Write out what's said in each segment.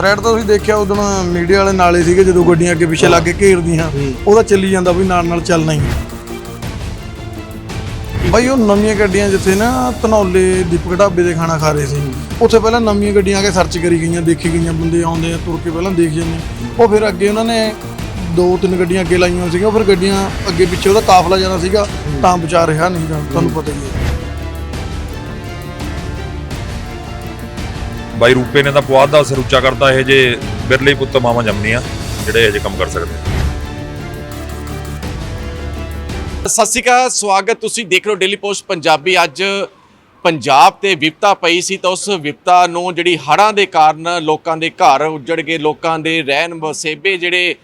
Thread ਤਾਂ ਤੁਸੀਂ ਦੇਖਿਆ ਉਦੋਂ ਮੀਡੀਆ ਵਾਲੇ ਨਾਲੇ ਸੀਗੇ ਜਦੋਂ ਗੱਡੀਆਂ ਅੱਗੇ ਪਿੱਛੇ ਲੱਗ ਕੇ ਘੇਰਦੀਆਂ ਉਹਦਾ ਚੱਲੀ ਜਾਂਦਾ ਵੀ ਨਾਲ ਨਾਲ ਚੱਲਣਾ ਹੀ। ਬਾਈ ਉਹ ਨਵੀਆਂ ਗੱਡੀਆਂ ਜਿੱਥੇ ਨਾ ਧਨੌਲੇ ਦੀਪਕ ਢਾਬੇ ਦੇ ਖਾਣਾ ਖਾ ਰਹੇ ਸੀ। ਉੱਥੇ ਪਹਿਲਾਂ ਨਵੀਆਂ ਗੱਡੀਆਂ ਆ ਕੇ ਸਰਚ ਕਰੀ ਗਈਆਂ ਦੇਖੀ ਗਈਆਂ ਬੰਦੇ ਆਉਂਦੇ ਆ ਤੁਰ ਕੇ ਪਹਿਲਾਂ ਦੇਖ ਜਾਂਦੇ ਉਹ ਫਿਰ ਅੱਗੇ ਉਹਨਾਂ ਨੇ ਦੋ ਤਿੰਨ ਗੱਡੀਆਂ ਅੱਗੇ ਲਾਈਆਂ ਸੀਗੀਆਂ ਫਿਰ ਗੱਡੀਆਂ ਅੱਗੇ ਪਿੱਛੇ ਉਹਦਾ ਕਾਫਲਾ ਜਾਣਾ ਸੀਗਾ ਤਾਂ ਬਚਾ ਰਿਹਾ ਨਹੀਂ ਤੁਹਾਨੂੰ ਪਤਾ ਹੀ ਹੈ। ਬਾਈ ਰੂਪੇ ਨੇ ਤਾਂ ਪੁਆਧ ਦਾ ਅਸਰ ਕਰਤਾ, ਇਹ ਜੇ ਬਿਰਲੇ ਪੁੱਤ ਮਾਮਾ ਜੰਮਨੀਆਂ ਜਿਹੜੇ ਇਹ ਜੇ ਕੰਮ ਕਰ ਸਕਦੇ ਆ ਸਤਿ ਸ਼੍ਰੀ ਅਕਾਲ, ਸਵਾਗਤ ਤੁਸੀਂ ਦੇਖ ਰਹੇ ਹੋ ਡੇਲੀ ਪੋਸਟ ਪੰਜਾਬੀ। ਅੱਜ ਪੰਜਾਬ ਤੇ ਵਿਪਤਾ ਪਈ ਸੀ ਤਾਂ ਉਸ ਵਿਪਤਾ ਨੂੰ ਜਿਹੜੀ ਹੜ੍ਹਾਂ ਦੇ ਕਾਰਨ ਲੋਕਾਂ ਦੇ ਘਰ ਉੱਜੜ ਗਏ, ਲੋਕਾਂ ਦੇ ਰਹਿਣ ਵਸੇਬੇ ਜਿਹੜੇ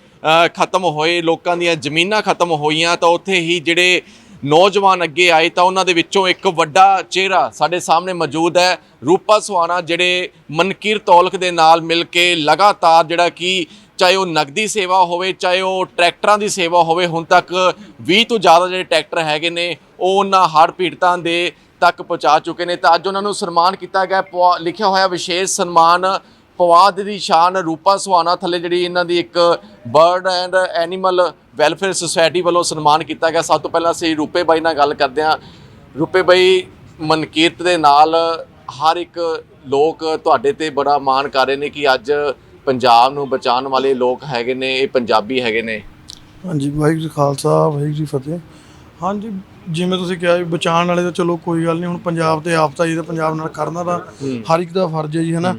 ਖਤਮ ਹੋਏ, ਲੋਕਾਂ ਦੀਆਂ ਜ਼ਮੀਨਾਂ ਖਤਮ ਹੋਈਆਂ ਤਾਂ ਉੱਥੇ ਹੀ ਜਿਹੜੇ ਨੌਜਵਾਨ ਅੱਗੇ ਆਏ ਤਾਂ ਉਹਨਾਂ ਦੇ ਵਿੱਚੋਂ ਇੱਕ ਵੱਡਾ ਚਿਹਰਾ ਸਾਡੇ ਸਾਹਮਣੇ ਮੌਜੂਦ ਹੈ, ਰੂਪਾ ਸੁਹਾਣਾ ਜਿਹੜੇ ਮਨਕੀਰ ਤੌਲਕ ਦੇ ਨਾਲ ਮਿਲ ਕੇ ਲਗਾਤਾਰ ਜਿਹੜਾ ਕਿ ਚਾਹੇ ਉਹ ਨਗਦੀ ਸੇਵਾ ਹੋਵੇ, ਚਾਹੇ ਉਹ ਟਰੈਕਟਰਾਂ ਦੀ ਸੇਵਾ ਹੋਵੇ, ਹੁਣ ਤੱਕ 20 ਤੋਂ ਜ਼ਿਆਦਾ ਜਿਹੜੇ ਟਰੈਕਟਰ ਹੈਗੇ ਨੇ, ਉਹ ਉਹਨਾਂ ਹੜ੍ਹ ਪੀੜਤਾਂ ਦੇ ਤੱਕ ਪਹੁੰਚਾ ਚੁੱਕੇ ਨੇ। ਤਾਂ ਅੱਜ ਉਹਨਾਂ ਨੂੰ ਸਨਮਾਨ ਕੀਤਾ ਗਿਆ, ਪਵਾ- ਲਿਖਿਆ ਹੋਇਆ ਵਿਸ਼ੇਸ਼ ਸਨਮਾਨ ਪਵਾਦ ਦੀ ਸ਼ਾਨ ਰੂਪਾ ਸੁਹਾਣਾ ਥੱਲੇ ਜਿਹੜੀ ਇਹਨਾਂ ਦੀ ਇੱਕ bird and animal welfare society ਵੱਲੋਂ ਸਨਮਾਨ ਕੀਤਾ ਗਿਆ। ਸਭ ਤੋਂ ਪਹਿਲਾਂ ਅਸੀਂ ਰੂਪੇ ਬਾਈ ਨਾਲ ਗੱਲ ਕਰਦੇ ਹਾਂ। ਰੂਪੇ ਬਾਈ, ਮਨਕੀਰਤ ਦੇ ਨਾਲ ਹਰ ਇੱਕ ਲੋਕ ਤੁਹਾਡੇ ਤੇ ਬੜਾ ਮਾਣ ਕਰ ਰਹੇ ਨੇ ਕਿ ਅੱਜ ਪੰਜਾਬ ਨੂੰ ਬਚਾਉਣ ਵਾਲੇ ਲੋਕ ਹੈਗੇ ਨੇ, ਇਹ ਪੰਜਾਬੀ ਹੈਗੇ ਨੇ। ਹਾਂਜੀ, ਵਾਹਿਗੁਰੂ ਜੀ ਖਾਲਸਾ, ਵਾਹਿਗੁਰੂ ਜੀ ਫਤਿਹ। ਹਾਂਜੀ ਜਿਵੇਂ ਤੁਸੀਂ ਕਿਹਾ ਵੀ ਬਚਾਉਣ ਵਾਲੇ ਤਾਂ ਚਲੋ ਕੋਈ ਗੱਲ ਨਹੀਂ ਹੁਣ ਪੰਜਾਬ ਤੇ ਆਫਤਾ ਜੀ ਤਾਂ ਪੰਜਾਬ ਨਾਲ ਕਰਨਾ ਤਾਂ ਹਰ ਇੱਕ ਦਾ ਫਰਜ਼ ਹੈ ਜੀ ਹਨਾ?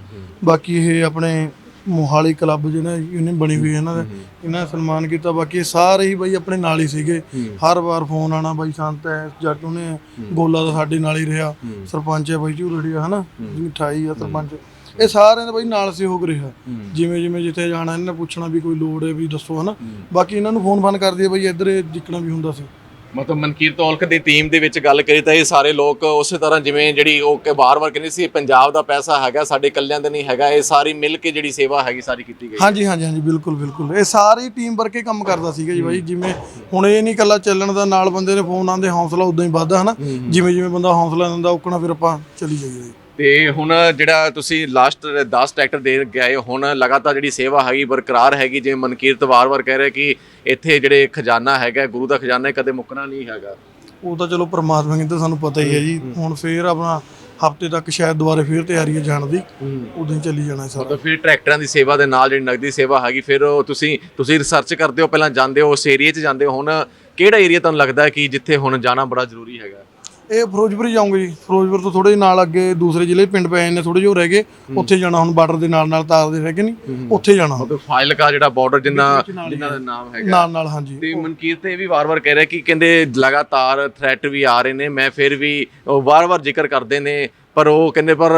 ਬਾਕੀ ਇਹ ਆਪਣੇ ਮੋਹਾਲੀ ਕਲੱਬ ਜਿਹਨਾਂ ਯੂਨੀਅਨ ਬਣੀ ਹੋਈ ਹੈ ਇਹਨਾਂ ਦਾ ਇਹਨਾਂ ਨੇ ਸਨਮਾਨ ਕੀਤਾ। ਬਾਕੀ ਸਾਰੇ ਹੀ ਬਾਈ ਆਪਣੇ ਨਾਲ ਹੀ ਸੀਗੇ। ਹਰ ਵਾਰ ਫੋਨ ਆਣਾ ਬਾਈ ਸੰਤ ਹੈ ਜੱਟ ਉਹਨੇ ਗੋਲਾ ਦਾ ਸਾਡੇ ਨਾਲ ਹੀ ਰਿਹਾ। ਸਰਪੰਚ ਹੈ ਬਾਈ ਝੂਰੜੀਆ ਹਨਾ? 28 ਆ ਸਰਪੰਚ। ਇਹ ਸਾਰਿਆਂ ਦਾ ਬਾਈ ਨਾਲ ਸਹਿਯੋਗ ਰਿਹਾ। ਜਿਵੇਂ ਜਿਵੇਂ ਜਿੱਥੇ ਜਾਣਾ ਇਹਨਾਂ ਨੇ ਪੁੱਛਣਾ ਵੀ ਕੋਈ ਲੋੜ ਹੈ ਵੀ ਦੱਸੋ ਹਨਾ? ਬਾਕੀ ਇਹਨਾਂ ਨੂੰ ਫੋਨ ਫਾਨ ਕਰਦੀ ਹੈ ਬਾਈ ਇੱਧਰ ਜਿੱਕਣਾ ਵੀ ਹੁੰਦਾ ਸੀ। ਮਤਲਬ ਮਨਕੀਰ ਤੌਲਕ ਦੀ ਟੀਮ ਦੇ ਵਿੱਚ ਗੱਲ ਕਰੀ ਤਾਂ ਇਹ ਸਾਰੇ ਲੋਕ ਉਸੇ ਤਰ੍ਹਾਂ ਜਿਵੇਂ ਜਿਹੜੀ ਉਹ ਕਿ ਵਾਰ-ਵਾਰ ਕਹਿੰਦੇ ਸੀ ਪੰਜਾਬ ਦਾ ਪੈਸਾ ਹੈਗਾ ਸਾਡੇ ਇਕੱਲਿਆਂ ਦਾ ਨਹੀਂ ਹੈਗਾ ਇਹ ਸਾਰੀ ਮਿਲ ਕੇ ਜਿਹੜੀ ਸੇਵਾ ਹੈਗੀ ਸਾਰੀ ਕੀਤੀ ਗਈ। ਹਾਂਜੀ ਹਾਂਜੀ ਹਾਂਜੀ ਬਿਲਕੁਲ ਬਿਲਕੁਲ। ਇਹ ਸਾਰੀ ਟੀਮ ਵਰਕ ਹੀ ਕੰਮ ਕਰਦਾ ਸੀਗਾ ਜੀ ਬਾਈ ਜਿਵੇਂ ਹੁਣ ਇਹ ਨਹੀਂ ਇਕੱਲਾ ਚੱਲਣ ਦਾ ਨਾਲ ਬੰਦੇ ਨੇ ਫੋਨ ਆਉਂਦੇ ਹੌਸਲਾ ਉਦਾਂ ਹੀ ਵੱਧਦਾ ਹਨਾ? ਜਿਵੇਂ ਜਿਵੇਂ ਬੰਦਾ ਹੌਸਲਾ ਦਿੰਦਾ ਉਕਣਾ ਫਿਰ ਆਪਾਂ ਚੱਲੀ ਜਾਈਏ। ਤੇ ਹੁਣ ਜਿਹੜਾ ਤੁਸੀਂ ਲਾਸਟ 10 ਟਰੈਕਟਰ ਦੇ ਗਏ ਹੁਣ ਲਗਾਤਾਰ ਜਿਹੜੀ ਸੇਵਾ ਹੈਗੀ ਬਰਕਰਾਰ ਹੈਗੀ ਜਿਵੇਂ ਮਨਕੀਰਤ ਵਾਰ-ਵਾਰ ਕਹਿ ਰਿਹਾ ਕਿ ਇੱਥੇ ਜਿਹੜੇ ਖਜ਼ਾਨਾ ਹੈਗਾ ਗੁਰੂ ਦਾ ਖਜ਼ਾਨਾ ਕਦੇ ਮੁੱਕਣਾ ਨਹੀਂ ਹੈਗਾ। ਉਹ ਤਾਂ ਚਲੋ ਪ੍ਰਮਾਤਮਾ ਦੀ ਤਾਂ ਸਾਨੂੰ ਪਤਾ ਹੀ ਹੈ ਜੀ। ਹੁਣ ਫੇਰ ਆਪਣਾ ਹਫ਼ਤੇ ਤੱਕ ਸ਼ਾਇਦ ਦੁਬਾਰੇ ਫੇਰ ਤਿਆਰੀ ਹੈ ਜਾਣ ਦੀ। ਉਦੋਂ ਚੱਲੀ ਜਾਣਾ ਸਾਰਾ। ਮਤਲਬ ਫਿਰ ਟਰੈਕਟਰਾਂ ਦੀ ਸੇਵਾ ਦੇ ਨਾਲ ਜਿਹੜੀ ਨਗਦੀ ਸੇਵਾ ਹੈਗੀ ਫਿਰ ਉਹ ਤੁਸੀਂ ਤੁਸੀਂ ਰਿਸਰਚ ਕਰਦੇ ਹੋ ਪਹਿਲਾਂ ਜਾਂਦੇ ਹੋ ਉਸ ਏਰੀਆ 'ਚ ਜਾਂਦੇ ਹੋ। ਹੁਣ ਕਿਹੜਾ ਏਰੀਆ ਤੁਹਾਨੂੰ ਲੱਗਦਾ ਹੈ ਕਿ ਜਿੱਥੇ ਹੁਣ ਜਾਣਾ ਬੜਾ ਜ਼ਰੂਰੀ ਹੈਗਾ? ਇਹ ਫਿਰੋਜ਼ਪੁਰ ਹੀ ਜਾਊਂਗੇ ਜੀ। ਫਿਰੋਜ਼ਪੁਰ ਤੋਂ ਥੋੜੇ ਨਾਲ ਅੱਗੇ ਦੂਸਰੇ ਜ਼ਿਲ੍ਹੇ ਪਿੰਡ ਪੈ ਜਾਂਦੇ ਥੋੜੇ ਜਿਹੇ ਰਹਿ ਗਏ। ਉੱਥੇ ਜਾਣਾ ਹੁਣ ਬਾਰਡਰ ਦੇ ਨਾਲ ਨਾਲ ਤਾਰ ਦੇ ਰਹਿ ਗਏ ਨਹੀਂ ਉੱਥੇ ਜਾਣਾ। ਮਤਲਬ ਫਾਈਲ ਕਾ ਜਿਹੜਾ ਬਾਰਡਰ ਜਿੰਨਾ ਜਿੰਨਾ ਦਾ ਨਾਮ ਹੈਗਾ। ਨਾਲ ਨਾਲ ਹਾਂਜੀ। ਤੇ ਮਨਕੀਰ ਤੇ ਇਹ ਵੀ ਵਾਰ-ਵਾਰ ਕਹਿ ਰਿਹਾ ਕਿ ਕਹਿੰਦੇ ਲਗਾਤਾਰ ਥ੍ਰੈਟ ਵੀ ਆ ਰਹੇ ਨੇ। ਮੈਂ ਫਿਰ ਵੀ ਵਾਰ-ਵਾਰ ਜ਼ਿਕਰ ਕਰਦੇ ਨੇ। ਪਰ ਉਹ ਕਹਿੰਦੇ ਪਰ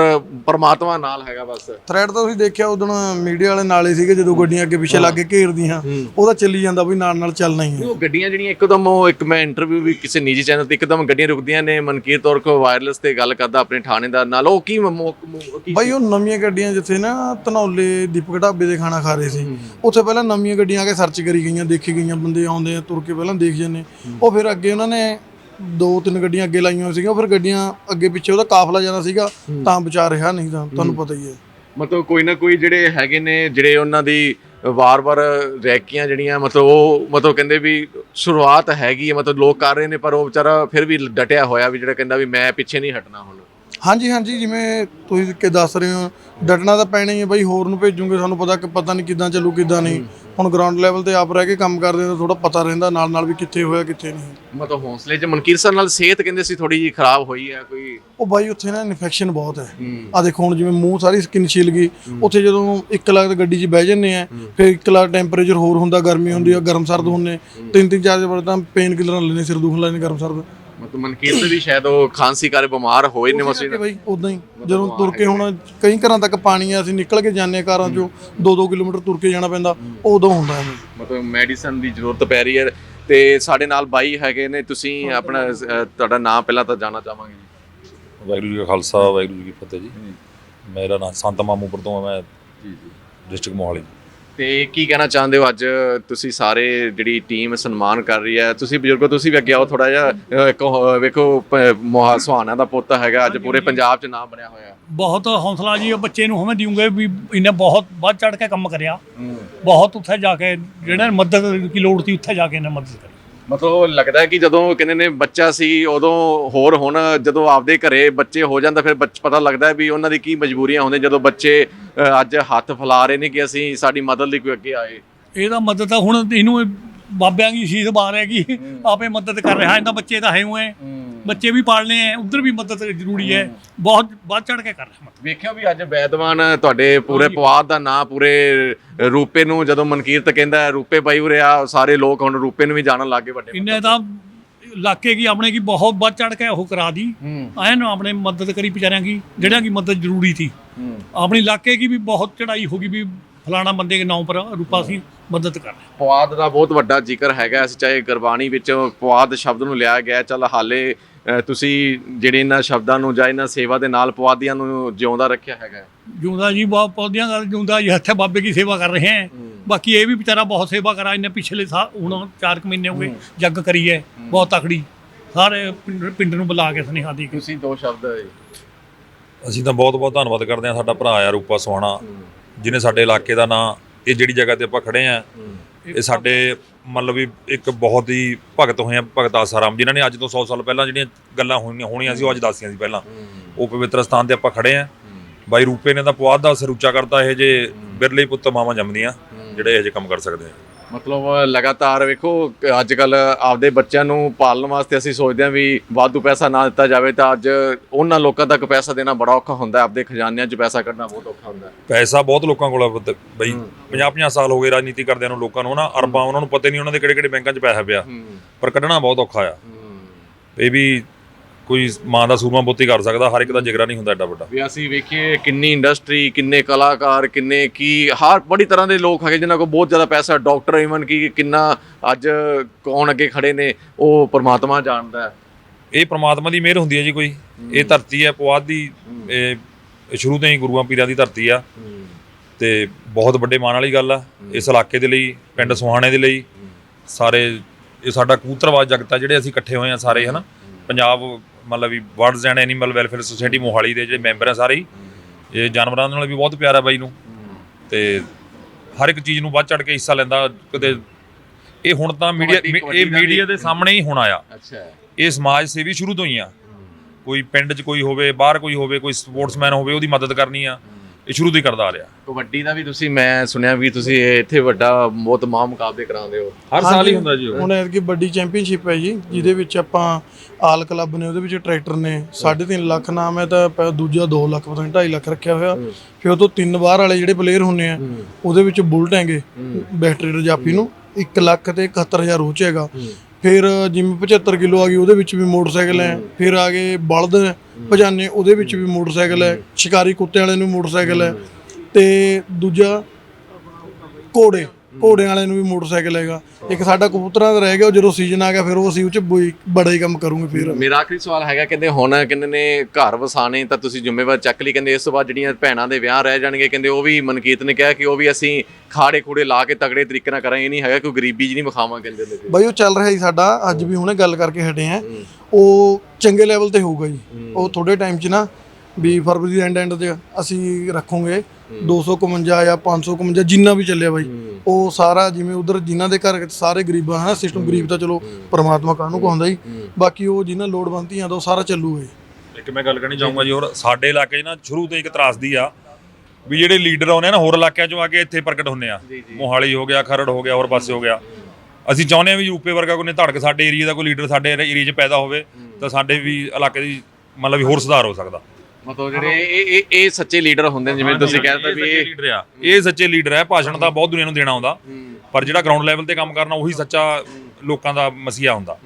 ਪਰਮਾਤਮਾ ਨਾਲ ਹੈਗਾ ਬਸ। ਥ੍ਰੈਡ ਤਾਂ ਤੁਸੀਂ ਦੇਖਿਆ ਉਦੋਂ ਮੀਡੀਆ ਵਾਲੇ ਨਾਲੇ ਸੀਗੇ ਜਦੋਂ ਗੱਡੀਆਂ ਅੱਗੇ ਪਿੱਛੇ ਲੱਗ ਕੇ ਘੇਰਦੀਆਂ ਉਹਦਾ ਚੱਲੀ ਜਾਂਦਾ ਵੀ ਨਾਲ ਨਾਲ ਚੱਲਣਾ ਹੀ ਹੈ। ਉਹ ਗੱਡੀਆਂ ਜਿਹੜੀਆਂ ਇੱਕਦਮ ਉਹ ਇੱਕ ਮੈਂ ਇੰਟਰਵਿਊ ਵੀ ਕਿਸੇ ਨਿੱਜੀ ਚੈਨਲ ਤੇ ਇੱਕਦਮ ਗੱਡੀਆਂ ਰੁਕਦੀਆਂ ਨੇ ਮਨਕੀਰ ਤੌਰ ਕੋ ਵਾਇਰਲੈਸ ਤੇ ਗੱਲ ਕਰਦਾ ਆਪਣੇ ਥਾਣੇਦਾਰ ਨਾਲ ਉਹ ਕੀ ਬਾਈ ਉਹ ਨਵੀਆਂ ਗੱਡੀਆਂ ਜਿੱਥੇ ਨਾ ਧਨੌਲੇ ਦੀਪਕ ਢਾਬੇ ਦੇ ਖਾਣਾ ਖਾ ਰਹੇ ਸੀ। ਉੱਥੇ ਪਹਿਲਾਂ ਨਵੀਆਂ ਗੱਡੀਆਂ ਆ ਕੇ ਸਰਚ ਕਰੀ ਗਈਆਂ ਦੇਖੀ ਗਈਆਂ ਬੰਦੇ ਆਉਂਦੇ ਆ ਤੁਰ ਕੇ ਪਹਿਲਾਂ ਦੇਖ ਜਾਂਦੇ। ਉਹ ਫਿਰ ਅੱਗੇ ਉਹਨਾਂ ਨੇ ਦੋ ਤਿੰਨ ਗੱਡੀਆਂ ਅੱਗੇ ਲਾਈਆਂ ਹੋਈਆਂ ਸੀਗੀਆਂ ਫਿਰ ਗੱਡੀਆਂ ਅੱਗੇ ਪਿੱਛੇ ਉਹਦਾ ਕਾਫਲਾ ਜਾਣਾ ਸੀਗਾ ਤਾਂ ਬਚਾ ਰਿਹਾ ਨਹੀਂ ਤਾਂ ਤੁਹਾਨੂੰ ਪਤਾ ਹੀ ਹੈ। ਮਤਲਬ ਕੋਈ ਨਾ ਕੋਈ ਜਿਹੜੇ ਹੈਗੇ ਨੇ ਜਿਹੜੇ ਉਹਨਾਂ ਦੀ ਵਾਰ-ਵਾਰ ਰੈਕੀਆਂ ਜਿਹੜੀਆਂ ਮਤਲਬ ਉਹ ਮਤਲਬ ਕਹਿੰਦੇ ਵੀ ਸ਼ੁਰੂਆਤ ਹੈਗੀ ਹੈ ਮਤਲਬ ਲੋਕ ਕਰ ਰਹੇ ਨੇ ਪਰ ਉਹ ਵਿਚਾਰਾ ਫਿਰ ਵੀ ਡਟਿਆ ਹੋਇਆ ਵੀ ਜਿਹੜਾ ਕਹਿੰਦਾ ਵੀ ਮੈਂ ਪਿੱਛੇ ਨਹੀਂ ਹਟਣਾ ਹੁਣ। ਹਾਂਜੀ ਹਾਂਜੀ ਜਿਵੇਂ ਤੁਸੀਂ ਕਿ ਦੱਸ ਰਹੇ ਹੋ ਡਟਣਾ ਤਾਂ ਪੈਣਾ ਹੀ ਹੈ ਬਾਈ ਹੋਰ ਨੂੰ ਭੇਜੂਗੇ ਸਾਨੂੰ ਪਤਾ ਕਿ ਪਤਾ ਨਹੀਂ ਕਿੱਦਾਂ ਚੱਲੂ ਕਿੱਦਾਂ ਨਹੀਂ। ਹੁਣ ਗਰਾਊਂਡ ਲੈਵਲ ਤੇ ਆਪ ਰਹਿ ਕੇ ਕੰਮ ਕਰਦੇ ਤਾਂ ਥੋੜਾ ਪਤਾ ਰਹਿੰਦਾ ਨਾਲ ਨਾਲ ਵੀ ਕਿੱਥੇ ਹੋਇਆ ਕਿੱਥੇ ਨਹੀਂ। ਮਤਲਬ ਹੌਸਲੇ 'ਚ ਮਨਕੀਰ ਸਰ ਨਾਲ ਸਿਹਤ ਕਹਿੰਦੇ ਸੀ ਥੋੜੀ ਜੀ ਖਰਾਬ ਹੋਈ ਹੈ ਕੋਈ ਉਹ ਬਾਈ ਉੱਥੇ ਨਾ ਇਨਫੈਕਸ਼ਨ ਬਹੁਤ ਹੈ। ਆ ਦੇਖੋ ਹੁਣ ਜਿਵੇਂ ਮੂੰਹ ਸਾਰੀ ਸਕਿਨ ਛਿਲ ਗਈ ਉੱਥੇ ਜਦੋਂ ਇੱਕ ਲੱਖ ਗੱਡੀ 'ਚ ਬਹਿ ਜੰਨੇ ਆ ਫਿਰ ਇੱਕ ਲੱਖ ਟੈਂਪਰੇਚਰ ਹੋਰ ਹੁੰਦਾ ਗਰਮੀ ਹੁੰਦੀ ਆ ਗਰਮ ਸਰਦ ਹੁੰਨੇ ਤਿੰਨ ਤਿੰਨ ਚਾਰ ਵਾਰ ਤਾਂ ਪੇਨ ਕਿਲਰ ਲੈਣੇ ਸਿਰ ਦੁਖਣ ਲੈਣੇ ਗਰਮ ਸਰਦ। ਮਤਲਬ ਮਨਕੀਰ ਤੇ ਵੀ ਸ਼ਾਇਦ ਉਹ ਖਾਂਸੀ ਕਾਰੇ ਬਿਮਾਰ ਹੋਏ ਨੇ ਮਸੀ ਬਾਈ ਉਦਾਂ ਹੀ ਜਦੋਂ ਤੁਰ ਕੇ ਹੁਣ ਕਈ ਘਰਾਂ ਤੱਕ ਪਾਣੀ ਆ ਅਸੀਂ ਨਿਕਲ ਕੇ ਜਾਂਦੇ ਹਾਂ ਕਾਰਾਂ 'ਚੋਂ 2-2 ਕਿਲੋਮੀਟਰ ਤੁਰ ਕੇ ਜਾਣਾ ਪੈਂਦਾ ਉਦੋਂ ਹੁੰਦਾ ਐਵੇਂ ਮਤਲਬ ਮੈਡੀਸਨ ਦੀ ਜ਼ਰੂਰਤ ਪੈ ਰਹੀ ਹੈ ਤੇ ਸਾਡੇ ਨਾਲ ਬਾਈ ਹੈਗੇ ਨੇ ਤੁਸੀਂ ਆਪਣਾ ਤੁਹਾਡਾ ਨਾਮ ਪਹਿਲਾਂ ਤਾਂ ਜਾਣਨਾ ਚਾਹਾਂਗੇ ਜੀ। ਵਾਹਿਗੁਰੂ ਜੀ ਕਾ ਖਾਲਸਾ ਵਾਹਿਗੁਰੂ ਜੀ ਕੀ ਫਤਿਹ ਜੀ। ਮੇਰਾ ਨਾਮ ਸੰਤ ਮਾਮੂਪੁਰ ਤੋਂ ਹਾਂ ਮੈਂ ਜੀ ਜੀ। ਡਿਸਟ੍ਰਿਕਟ ਮੋਹਾਲੀ। ਤੇ ਕੀ ਕਹਿਣਾ ਚਾਹੁੰਦੇ ਹੋ ਅੱਜ ਤੁਸੀਂ ਸਾਰੇ ਜਿਹੜੀ ਟੀਮ ਸਨਮਾਨ ਕਰ ਰਹੀ ਹੈ? ਤੁਸੀਂ ਬਜ਼ੁਰਗੋ ਤੁਸੀਂ ਵੀ ਅੱਗੇ ਆਓ ਥੋੜਾ ਜਿਹਾ ਇੱਕ ਉਹ ਵੇਖੋ ਮੋਹਾ ਸੁਹਾਣਾ ਦਾ ਪੁੱਤ ਹੈਗਾ ਅੱਜ ਪੂਰੇ ਪੰਜਾਬ 'ਚ ਨਾਮ ਬਣਿਆ ਹੋਇਆ ਬਹੁਤ ਹੌਸਲਾ ਜੀ ਉਹ ਬੱਚੇ ਨੂੰ ਹਮੇ ਦਿਉਂਗੇ ਵੀ ਇਹਨੇ ਬਹੁਤ ਵੱਧ ਚੜ ਕੇ ਕੰਮ ਕਰਿਆ। ਬਹੁਤ ਉੱਥੇ ਜਾ ਕੇ ਜਿਹੜਾ ਮਦਦ ਦੀ ਲੋੜ ਸੀ ਉੱਥੇ ਜਾ ਕੇ ਇਹਨੇ ਮਦਦ ਕਰੀ। ਮਤਲਬ ਲੱਗਦਾ ਹੈ ਕਿ ਜਦੋਂ ਕਹਿੰਦੇ ਨੇ ਬੱਚਾ ਸੀ ਉਦੋਂ ਹੋਰ ਹੁਣ ਜਦੋਂ ਆਪਦੇ ਘਰੇ ਬੱਚੇ ਹੋ ਜਾਂਦਾ ਫਿਰ ਬੱਚ- ਪਤਾ ਲੱਗਦਾ ਵੀ ਉਹਨਾਂ ਦੀ ਕੀ ਮਜਬੂਰੀਆਂ ਹੁੰਦੀਆਂ ਜਦੋਂ ਬੱਚੇ ਅੱਜ ਹੱਥ ਫੈਲਾ ਰਹੇ ਨੇ ਕਿ ਅਸੀਂ ਸਾਡੀ ਮਦਦ ਲਈ ਕੋਈ ਅੱਗੇ ਆਏ। ਇਹਦਾ ਮਦਦ ਤਾਂ ਹੁਣ ਇਹਨੂੰ ਇਹ ਬਾਬਿਆਂ ਦੀ ਸ਼ੀਸ਼ ਬਾਰ ਹੈ ਕਿ ਆਪੇ ਮਦਦ ਕਰ ਰਿਹਾ ਇਹਦਾ ਬੱਚੇ ਤਾਂ ਹੈ ਹੋਏ ਬੱਚੇ ਵੀ ਪਾਲਨੇ ਹੈ ਉਧਰ ਵੀ ਮਦਦ ਜ਼ਰੂਰੀ ਹੈ। ਬਹੁਤ ਵੱਧ ਚੜ ਕੇ ਕਰ ਰਿਹਾ ਮਦਦ ਵੇਖਿਓ ਵੀ ਅੱਜ ਬੈਦਵਾਨ ਤੁਹਾਡੇ ਪੂਰੇ ਪਵਾਦ ਦਾ ਨਾਂ ਪੂਰੇ ਰੂਪੇ ਨੂੰ ਜਦੋਂ ਮਨਕੀਰਤ ਕਹਿੰਦਾ ਰੂਪੇ ਬਾਈ ਉਰੇ ਆ ਸਾਰੇ ਲੋਕ ਹੁਣ ਰੂਪੇ ਨੂੰ ਵੀ ਜਾਣਨ ਲੱਗੇ ਵੱਡੇ ਇਹਨੇ ਤਾਂ ਇਲਾਕੇ ਕੀ ਆਪਣੇ ਕੀ ਬਹੁਤ ਵੱਧ ਚੜ ਕੇ ਉਹ ਕਰਾ ਦੀ। ਹੂੰ। ਆਏ ਨਾ ਆਪਣੇ ਮਦਦ ਕਰੀ ਵਿਚਾਰਿਆਂ ਕੀ ਜਿਹੜਿਆਂ ਕੀ ਮਦਦ ਜ਼ਰੂਰੀ ਸੀ। ਆਪਣੇ ਇਲਾਕੇ ਕੀ ਵੀ ਬਹੁਤ ਚੜਾਈ ਹੋ ਗਈ ਵੀ ਫਲਾਣਾ ਬੰਦੇ ਦੇ ਨਾਮ ਪਰ ਰੂਪਾ ਸੀ ਮਦਦ ਕਰ ਰਿਹਾ ਪਵਾਦ ਦਾ ਬਹੁਤ ਵੱਡਾ ਜ਼ਿਕਰ ਹੈਗਾ ਅਸੀਂ ਚਾਹੇ ਗੁਰਬਾਣੀ ਵਿੱਚ ਪਵਾਦ ਸ਼ਬਦ ਨੂੰ ਲਿਆ ਗਿਆ ਚੱਲ ਹਾਲੇ ਤੁਸੀਂ ਜਿਹੜੇ ਇਹਨਾਂ ਸ਼ਬਦਾਂ ਨੂੰ ਜਾਂ ਇਹਨਾਂ ਸੇਵਾ ਦੇ ਨਾਲ ਪਵਾਦੀਆਂ ਨੂੰ ਜਿਉਂਦਾ ਰੱਖਿਆ ਹੈਗਾ ਜਿਉਂਦਾ ਜੀ ਬਹੁਤ ਪੌਦਿਆਂ ਦਾ ਜਿਉਂਦਾ ਜੀ ਹੱਥੇ ਬਾਬੇ ਕੀ ਸੇਵਾ ਕਰ ਰਹੇ ਹੈ। ਬਾਕੀ ਇਹ ਵੀ ਵਿਚਾਰਾ ਬਹੁਤ ਸੇਵਾ ਕਰਾ ਇਹਨੇ ਪਿਛਲੇ ਸਾਲ ਹੁਣ 4 ਮਹੀਨੇ ਹੋ ਗਏ ਜੱਗ ਕਰੀ ਹੈ ਬਹੁਤ ਤਕੜੀ। ਸਾਰੇ ਪਿੰਡ ਪਿੰਡ ਨੂੰ ਬੁਲਾ ਕੇ ਸੁਨੇਹਾ ਦੇ ਤੁਸੀਂ ਦੋ ਸ਼ਬਦ ਅਸੀਂ ਤਾਂ ਬਹੁਤ ਬਹੁਤ ਧੰਨਵਾਦ ਕਰਦੇ ਹਾਂ ਸਾਡਾ ਭਰਾ ਆ ਰੂਪਾ ਸੋਹਾਣਾ। ਜਿਹਨੇ ਸਾਡੇ ਇਲਾਕੇ ਦਾ ਨਾਂ ਇਹ ਜਿਹੜੀ ਜਗ੍ਹਾ ਤੇ ਆਪਾਂ ਖੜੇ ਆ ਇਹ ਸਾਡੇ ਮਤਲਬ ਵੀ ਇੱਕ ਬਹੁਤ ਹੀ ਭਗਤ ਹੋਏ ਆ ਭਗਤ ਆਸਾਰਾਮ ਜਿਨ੍ਹਾਂ ਨੇ ਅੱਜ ਤੋਂ 100 ਸਾਲ ਪਹਿਲਾਂ ਜਿਹੜੀਆਂ ਗੱਲਾਂ ਹੋਣੀਆਂ ਹੋਣੀਆਂ ਸੀ ਉਹ ਅੱਜ ਦੱਸੀਆਂ ਸੀ ਪਹਿਲਾਂ। ਉਹ ਪਵਿੱਤਰ ਸਥਾਨ ਤੇ ਆਪਾਂ ਖੜੇ ਆ। ਬਾਈ ਰੂਪੇ ਨੇ ਤਾਂ ਪੁਆਧ ਦਾ ਸਿਰ ਉੱਚਾ ਕਰਤਾ ਇਹ ਜੇ ਬਿਰਲੇ ਪੁੱਤ ਮਾਵਾਂ ਜੰਮਦੀਆਂ ਜਿਹੜੇ ਇਹ ਜੇ ਕੰਮ ਕਰ ਸਕਦੇ ਆ। ਮਤਲਬ ਲਗਾਤਾਰ ਵੇਖੋ ਅੱਜ ਕੱਲ ਆਪਦੇ ਬੱਚਿਆਂ ਨੂੰ ਪਾਲਣ ਵਾਸਤੇ ਅਸੀਂ ਸੋਚਦੇ ਹਾਂ ਵੀ ਵਾਧੂ ਪੈਸਾ ਨਾ ਦਿੱਤਾ ਜਾਵੇ ਤਾਂ ਅੱਜ ਉਹਨਾਂ ਲੋਕਾਂ ਤੱਕ ਪੈਸਾ ਦੇਣਾ ਬੜਾ ਔਖਾ ਹੁੰਦਾ ਆਪਦੇ ਖਜ਼ਾਨਿਆਂ 'ਚ ਪੈਸਾ ਕੱਢਣਾ ਬਹੁਤ ਔਖਾ ਹੁੰਦਾ ਪੈਸਾ ਬਹੁਤ ਲੋਕਾਂ ਕੋਲ ਬਈ। 50 50 ਸਾਲ ਹੋ ਗਏ ਰਾਜਨੀਤੀ ਕਰਦਿਆਂ ਨੂੰ ਲੋਕਾਂ ਨੂੰ ਨਾ ਅਰਬਾਂ ਉਹਨਾਂ ਨੂੰ ਪਤਾ ਨਹੀਂ ਉਹਨਾਂ ਦੇ ਕਿਹੜੇ ਕਿਹੜੇ ਬੈਂਕਾਂ 'ਚ ਪੈਸਾ ਪਿਆ। ਪਰ ਕੱਢਣਾ ਬਹੁਤ ਔਖਾ ਆ। ਇਹ ਵੀ ਕੋਈ ਮਾਂ ਦਾ ਸੂਰਮਾ ਬੋਤੀ ਕਰ ਸਕਦਾ ਹਰ ਇੱਕ ਦਾ ਜਿਗਰਾ ਨਹੀਂ ਹੁੰਦਾ ਐਡਾ ਵੱਡਾ। ਵੀ ਅਸੀਂ ਵੇਖੀਏ ਕਿੰਨੀ ਇੰਡਸਟਰੀ ਕਿੰਨੇ ਕਲਾਕਾਰ ਕਿੰਨੇ ਕੀ ਹਰ ਬੜੀ ਤਰ੍ਹਾਂ ਦੇ ਲੋਕ ਹੈਗੇ ਜਿਨ੍ਹਾਂ ਕੋਲ ਬਹੁਤ ਜ਼ਿਆਦਾ ਪੈਸਾ। ਡਾਕਟਰ ਇਵਨ ਕੀ ਕਿੰਨਾ ਅੱਜ ਕੌਣ ਅੱਗੇ ਖੜੇ ਨੇ ਉਹ ਪ੍ਰਮਾਤਮਾ ਜਾਣਦਾ ਹੈ। ਇਹ ਪ੍ਰਮਾਤਮਾ ਦੀ ਮਿਹਰ ਹੁੰਦੀ ਹੈ ਜੀ ਕੋਈ। ਇਹ ਧਰਤੀ ਹੈ ਪੁਆਧ ਦੀ ਇਹ ਸ਼ੁਰੂ ਤੋਂ ਹੀ ਗੁਰੂਆਂ ਪੀਰਾਂ ਦੀ ਧਰਤੀ ਆ। ਤੇ ਬਹੁਤ ਵੱਡੇ ਮਾਣ ਵਾਲੀ ਗੱਲ ਆ ਇਸ ਇਲਾਕੇ ਦੇ ਲਈ ਪਿੰਡ ਸੁਹਾਣੇ ਦੇ ਲਈ ਸਾਰੇ ਇਹ ਸਾਡਾ ਕਬੂਤਰਵਾਜ ਜਗਤ ਆ ਜਿਹੜੇ ਅਸੀਂ ਇਕੱਠੇ ਹੋਏ ਆ ਸਾਰੇ ਹਨਾ। ਪੰਜਾਬ ਮਤਲਬ ਵੀ birds and animal welfare society Mohali ਦੇ ਜਿਹੜੇ ਮੈਂਬਰ ਆ ਸਾਰੇ ਹੀ ਇਹ ਜਾਨਵਰਾਂ ਨਾਲ ਵੀ ਬਹੁਤ ਪਿਆਰ ਆ ਬਾਈ ਨੂੰ। ਤੇ ਹਰ ਇੱਕ ਚੀਜ਼ ਨੂੰ ਵੱਧ ਚੜ ਕੇ ਹਿੱਸਾ ਲੈਂਦਾ ਕਦੇ ਇਹ ਹੁਣ ਤਾਂ ਮੀਡੀਆ ਇਹ ਮੀਡੀਆ ਦੇ ਸਾਹਮਣੇ ਹੀ ਹੁਣ ਆਇਆ। ਅੱਛਾ। ਇਹ ਸਮਾਜ ਸੇਵੀ ਸ਼ੁਰੂ ਤੋਂ ਹੀ ਆ। ਕੋਈ ਪਿੰਡ 'ਚ ਕੋਈ ਹੋਵੇ ਬਾਹਰ ਕੋਈ ਹੋਵੇ ਕੋਈ ਸਪੋਰਟਸਮੈਨ ਹੋਵੇ ਉਹਦੀ ਮਦਦ ਕਰਨੀ ਆ। ਇਹ ਸ਼ੁਰੂ ਤੋਂ ਹੀ ਕਰਦਾ ਆ ਰਿਹਾ। ਕਬੱਡੀ ਦਾ ਵੀ ਤੁਸੀਂ ਮੈਂ ਸੁਣਿਆ ਵੀ ਤੁਸੀਂ ਇੱਥੇ ਵੱਡਾ ਬਹੁਤ ਮਾਂ ਮੁਕਾਬਲੇ ਕਰਾਉਂਦੇ ਹੋ। ਹਰ ਸਾਲ ਹੀ ਹੁੰਦਾ ਜੀ ਉਹ। ਹੁਣ ਐਤਕੀ ਵੱਡੀ ਚੈਂਪੀਅਨਸ਼ਿਪ ਹੈ ਜੀ ਜਿਹਦੇ ਵਿੱਚ ਆਪਾਂ ਆਲ ਕਲੱਬ ਨੇ ਉਹਦੇ ਵਿੱਚ ਟਰੈਕਟਰ ਨੇ 3.5 ਲੱਖ ਨਾਮ ਹੈ ਤਾਂ ਪ- ਦੂਜਾ 2 ਲੱਖ ਪਤਾ ਨਹੀਂ 2.5 ਲੱਖ ਰੱਖਿਆ ਹੋਇਆ। ਫਿਰ ਉਹ ਤੋਂ ਤਿੰਨ ਬਾਹਰ ਵਾਲੇ ਜਿਹੜੇ ਪਲੇਅਰ ਹੁੰਨੇ ਆ ਉਹਦੇ ਵਿੱਚ ਬੁਲਟ ਹੈਗੇ ਬੈਟਰੀ ਰਜਾਪੀ ਨੂੰ 1 ਲੱਖ ਤੇ 71000 ਉਹ ਚ ਹੈਗਾ। ਫਿਰ ਜਿਵੇਂ 75 ਕਿਲੋ ਆ ਗਈ, ਉਹਦੇ ਵਿੱਚ ਵੀ ਮੋਟਰਸਾਈਕਲ ਹੈ। ਫਿਰ ਆ ਗਏ ਬਲਦ ਭਜਾਨੇ, ਉਹਦੇ ਵਿੱਚ ਵੀ ਮੋਟਰਸਾਈਕਲ ਹੈ। ਸ਼ਿਕਾਰੀ ਕੁੱਤੇ ਵਾਲੇ ਨੂੰ ਮੋਟਰਸਾਈਕਲ ਹੈ। ਤੇ ਦੂਜਾ ਘੋੜੇ। ਘੋੜੇ ਵਾਲੇ ਨੂੰ ਵੀ ਮੋਟਰਸਾਈਕਲ ਹੈਗਾ। ਇੱਕ ਸਾਡਾ ਕਬੂਤਰਾਂ ਦਾ ਰਹਿ ਗਿਆ ਉਹ ਜਦੋਂ ਸੀਜ਼ਨ ਆ ਗਿਆ ਫਿਰ ਉਹ ਅਸੀਂ ਉਹ ਚ ਬਈ- ਬੜਾ ਹੀ ਕੰਮ ਕਰੂਗੇ ਫਿਰ। ਮੇਰਾ ਆਖਰੀ ਸਵਾਲ ਹੈਗਾ ਕਹਿੰਦੇ ਹੁਣ ਕਹਿੰਦੇ ਨੇ ਘਰ ਵਸਾਣੇ ਤਾਂ ਤੁਸੀਂ ਜ਼ਿੰਮੇਵਾਰ ਚੱਕ ਲਈ ਕਹਿੰਦੇ ਇਸ ਤੋਂ ਬਾਅਦ ਜਿਹੜੀਆਂ ਭੈਣਾਂ ਦੇ ਵਿਆਹ ਰਹਿ ਜਾਣਗੇ ਕਹਿੰਦੇ ਉਹ ਵੀ ਮਨਕੀਤ ਨੇ ਕਿਹਾ ਕਿ ਉਹ ਵੀ ਅਸੀਂ ਖਾੜੇ ਖੂੜੇ ਲਾ ਕੇ ਤਗੜੇ ਤਰੀਕੇ ਨਾਲ ਕਰਾਂਗੇ ਇਹ ਨਹੀਂ ਹੈਗਾ ਕੋਈ ਗਰੀਬੀ ਜੀ ਨਹੀਂ ਵਿਖਾਵਾਂ ਕਹਿੰਦੇ ਨੇ ਬਾਈ ਉਹ ਚੱਲ ਰਿਹਾ ਜੀ ਸਾਡਾ ਅੱਜ ਵੀ ਹੁਣੇ ਗੱਲ ਕਰਕੇ ਹਟੇ ਆ। ਉਹ ਚੰਗੇ ਲੈਵਲ ਤੇ ਹੋਊਗਾ ਜੀ। ਉਹ ਥੋੜੇ ਟਾਈਮ 'ਚ ਨਾ ਵੀ ਫਰਵਰੀ ਦੇ ਐਂਡ ਐਂਡ ਤੇ ਅਸੀਂ ਰੱਖੋਗੇ 251 ਜਾਂ 551 ਜਿੰਨਾ ਵੀ ਚੱਲਿਆ ਬਾਈ। ਉਹ ਸਾਰਾ ਜਿਵੇਂ ਉਧਰ ਜਿਨ੍ਹਾਂ ਦੇ ਘਰ ਸਾਰੇ ਗਰੀਬਾਂ ਹੈ ਸਿਸਟਮ ਗਰੀਬ ਤਾਂ ਚਲੋ ਪਰਮਾਤਮਾ ਕਾਹਨੂੰ ਕਹਾਉਂਦਾ ਜੀ। ਬਾਕੀ ਉਹ ਜਿਨ੍ਹਾਂ ਲੋੜਵੰਦੀਆਂ ਦਾ ਉਹ ਸਾਰਾ ਚੱਲੂਗਾ ਇੱਕ ਮੈਂ ਗੱਲ ਕਰਨੀ ਚਾਹੂੰਗਾ ਜੀ ਹੋਰ ਸਾਡੇ ਇਲਾਕੇ 'ਚ ਨਾ ਸ਼ੁਰੂ ਤੋਂ ਹੀ ਇੱਕ ਤਰਾਸਦੀ ਆ ਵੀ ਜਿਹੜੇ ਲੀਡਰ ਆਉਂਦੇ ਆ ਨਾ ਹੋਰ ਇਲਾਕਿਆਂ 'ਚੋਂ ਆ ਕੇ ਇੱਥੇ ਪ੍ਰਗਟ ਹੁੰਦੇ ਆ। ਮੋਹਾਲੀ ਹੋ ਗਿਆ ਖਰੜ ਹੋ ਗਿਆ ਹੋਰ ਪਾਸੇ ਹੋ ਗਿਆ। ਅਸੀਂ ਚਾਹੁੰਦੇ ਆ ਵੀ ਯੂਪੀ ਵਰਗਾ ਕੋਈ ਧੜਕ ਸਾਡੇ ਏਰੀਆ ਦਾ ਕੋਈ ਲੀਡਰ ਸਾਡੇ ਏਰੀਆ 'ਚ ਪੈਦਾ ਹੋਵੇ ਤਾਂ ਸਾਡੇ ਵੀ ਇਲਾਕੇ ਦੀ ਮਤਲਬ ਵੀ ਹੋਰ ਸੁਧਾਰ ਹੋ ਸਕਦਾ। ਮਤਲਬ ਜਿਹੜੇ ਇਹ ਇਹ ਇਹ ਸੱਚੇ ਲੀਡਰ ਹੁੰਦੇ ਨੇ ਜਿਵੇਂ ਤੁਸੀਂ ਕਹਿੰਦੇ ਵੀ ਸੱਚੇ ਇਹ ਲੀਡਰ ਆ। ਇਹ ਸੱਚੇ ਲੀਡਰ ਹੈ ਭਾਸ਼ਣ ਤਾਂ ਬਹੁਤ ਦੁਨੀਆ ਨੂੰ ਦੇਣਾ ਆਉਂਦਾ। ਪਰ ਜਿਹੜਾ ਗਰਾਊਂਡ ਲੈਵਲ ਤੇ ਕੰਮ ਕਰਨਾ ਉਹੀ ਸੱਚਾ ਲੋਕਾਂ ਦਾ ਮਸੀਹਾ ਹੁੰਦਾ।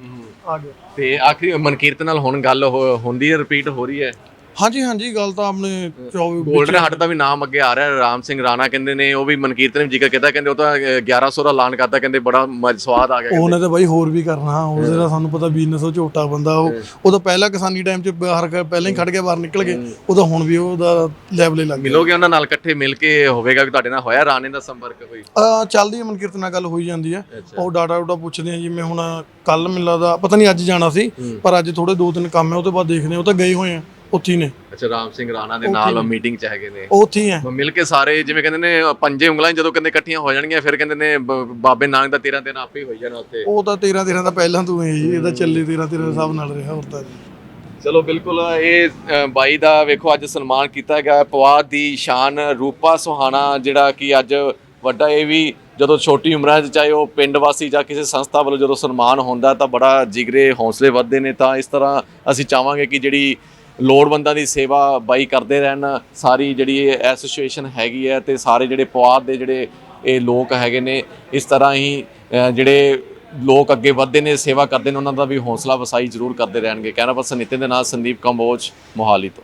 ਆ ਗਿਆ ਤੇ ਆਖਰੀ ਮਨਕੀਰਤ ਨਾਲ ਹੁਣ ਗੱਲ ਹੋ- ਹੁੰਦੀ ਹੈ ਰਿਪੀਟ ਹੋ ਰਹੀ ਹੈ। ਹਾਂਜੀ ਹਾਂਜੀ ਗੱਲ ਤਾਂ ਆਪਣੇ 24 ਗੋਲਡਨ ਹੱਟ ਦਾ ਵੀ ਨਾਮ ਅੱਗੇ ਆ ਰਿਹਾ ਰਾਮ ਸਿੰਘ ਰਾਣਾ ਕਹਿੰਦੇ ਨੇ ਉਹ ਵੀ ਮਨਕੀਰਤ ਨੇ ਵੀ ਜ਼ਿਕਰ ਕੀਤਾ ਕਹਿੰਦੇ ਉਹ ਤਾਂ ਅ, 1100 ਦਾ ਐਲਾਨ ਕਰਤਾ ਕਹਿੰਦੇ ਬੜਾ ਮ- ਸਵਾਦ ਆ ਗਿਆ ਕਹਿੰਦੇ। ਉਹਨੇ ਤਾਂ ਬਾਈ ਹੋਰ ਵੀ ਕਰਨਾ ਉਹਦੇ ਦਾ ਸਾਨੂੰ ਪਤਾ ਬਿਜ਼ਨਸ ਉਹ ਝੋਟਾ ਬੰਦਾ ਉਹ ਉਹ ਤਾਂ ਪਹਿਲਾਂ ਕਿਸਾਨੀ ਟਾਈਮ 'ਚ ਬਾਹਰ ਕ- ਪਹਿਲਾਂ ਹੀ ਖੜ ਕੇ ਬਾਹਰ ਨਿਕਲ ਗਏ ਉਹ ਤਾਂ ਹੁਣ ਵੀ ਉਹਦਾ ਲੈਵਲ ਹੀ ਲੱਗ ਗਿਆ। ਮਿਲੋਗੇ ਉਹਨਾਂ ਨਾਲ ਇਕੱਠੇ ਮਿਲ ਕੇ ਹੋਵੇਗਾ ਵੀ ਤੁਹਾਡੇ ਨਾਲ ਹੋਇਆ ਰਾਣੇ ਦਾ ਸੰਪਰਕ ਕੋਈ? ਆ ਚੱਲਦੀ ਹੈ ਮਨਕੀਰਤ ਨਾਲ ਗੱਲ ਹੋਈ ਜਾਂਦੀ ਹੈ। ਉਹ ਡਾਟਾ ਡਾਟਾ ਪੁੱਛਦੇ ਆ ਜਿਵੇਂ ਹੁਣ ਕੱਲ ਮਿਲਦਾ ਪਤਾ ਨਹੀਂ ਅੱਜ ਜਾਣਾ ਸੀ ਪਰ ਅੱਜ ਥੋੜੇ ਦੋ ਦਿਨ ਕੰਮ ਹੈ ਉਹ ਤੋਂ ਬਾਅਦ ਦੇਖਦੇ ਆ ਉਹ ਤਾਂ ਗਏ ਹੋਏ ਆ। ਉੱਥੇ ਹੀ ਨੇ। ਅੱਛਾ ਰਾਮ ਸਿੰਘ ਰਾਣਾ ਦੇ ਨਾਲ ਮੀਟਿੰਗ 'ਚ ਹੈਗੇ ਨੇ। ਉੱਥੇ ਹੀ ਹੈ। ਮਿਲ ਕੇ ਸਾਰੇ ਜਿਵੇਂ ਕਹਿੰਦੇ ਨੇ ਪੰਜੇ ਉਂਗਲਾਂ ਜਦੋਂ ਕਹਿੰਦੇ ਇਕੱਠੀਆਂ ਹੋ ਜਾਣਗੀਆਂ ਫਿਰ ਕਹਿੰਦੇ ਨੇ ਬਾਬੇ ਨਾਨਕ ਦਾ 13 ਦਿਨ ਆਪੇ ਹੀ ਜਾਣਾ ਉੱਥੇ। ਉਹ ਤਾਂ 13 13 ਦਾ ਪਹਿਲਾਂ ਤੋਂ ਹੈ ਇਹਦਾ ਚੱਲੇ 13 13 ਦੇ ਹਿਸਾਬ ਨਾਲ ਰਿਹਾ ਹੋਰ ਤਾਂ। ਜੀ ਚਲੋ ਬਿਲਕੁਲ ਇਹ ਬਾਈ ਦਾ ਵੇਖੋ ਅੱਜ ਸਨਮਾਨ ਕੀਤਾ ਗਿਆ। ਪਵਾਦ ਦੀ ਸ਼ਾਨ ਰੂਪਾ ਸੁਹਾਣਾ ਜਿਹੜਾ ਕਿ ਅੱਜ ਵੱਡਾ ਇਹ ਵੀ ਜਦੋਂ ਛੋਟੀ ਉਮਰਾਂ 'ਚ ਚਾਹੇ ਉਹ ਪਿੰਡ ਵਾਸੀ ਜਾਂ ਕਿਸੇ ਸੰਸਥਾ ਵੱਲੋਂ ਜਦੋਂ ਸਨਮਾਨ ਹੁੰਦਾ ਤਾਂ ਬੜਾ ਜਿਗਰੇ ਹੌਸਲੇ ਵੱਧਦੇ ਨੇ। ਤਾਂ ਇਸ ਤਰ੍ਹਾਂ ਅਸੀਂ ਚਾਹਾਂਗੇ ਕਿ ਜਿਹੜੀ ਲੋੜਵੰਦਾਂ ਦੀ ਸੇਵਾ ਬਾਈ ਕਰਦੇ ਰਹਿਣ, ਸਾਰੀ ਜਿਹੜੀ ਇਹ ਐਸੋਸੀਏਸ਼ਨ ਹੈਗੀ ਹੈ ਤੇ ਸਾਰੇ ਜਿਹੜੇ ਪਵਾਦ ਦੇ ਜਿਹੜੇ ਇਹ ਲੋਕ ਹੈਗੇ ਨੇ, ਇਸ ਤਰ੍ਹਾਂ ਹੀ ਜਿਹੜੇ ਲੋਕ ਅੱਗੇ ਵੱਧਦੇ ਨੇ, ਸੇਵਾ ਕਰਦੇ ਨੇ, ਉਹਨਾਂ ਦਾ ਵੀ ਹੌਸਲਾ ਵਸਾਈ ਜ਼ਰੂਰ ਕਰਦੇ ਰਹਿਣਗੇ। ਕੈਮਰਾ ਪਰਸਨ ਨਿਤਿਨ ਦੇ ਨਾਲ ਸੰਦੀਪ ਕੰਬੋਜ, ਮੋਹਾਲੀ ਤੋਂ।